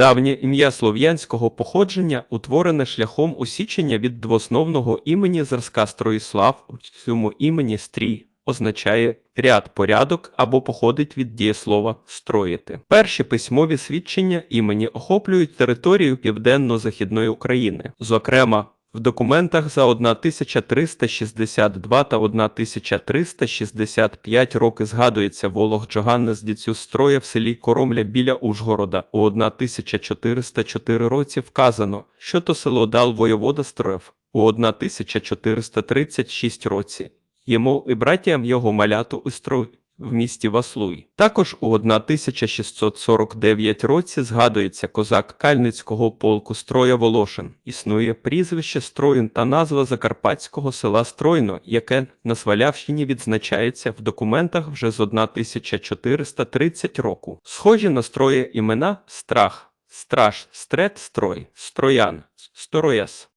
Давнє ім'я слов'янського походження утворене шляхом усічення від двосновного імені зразка Строїслав у цьому імені стрій означає ряд порядок або походить від дієслова строїти. Перші письмові свідчення імені охоплюють територію південно-західної України, зокрема. В документах за 1362 та 1365 роки згадується Волох Джоганнес Діцю строя в селі Коромля біля Ужгорода. У 1404 році вказано, що то село дал воєвода строїв. У 1436 році йому і братіям його маляту у строй в місті Васлуй. Також у 1649 році згадується козак Кальницького полку Строя Волошин. Існує прізвище Строїн та назва закарпатського села Стройно, яке на Свалявщині відзначається в документах вже з 1430 року. Схожі на строї імена Страх, Страж, Стрет, Строй, Строян, Сторояс.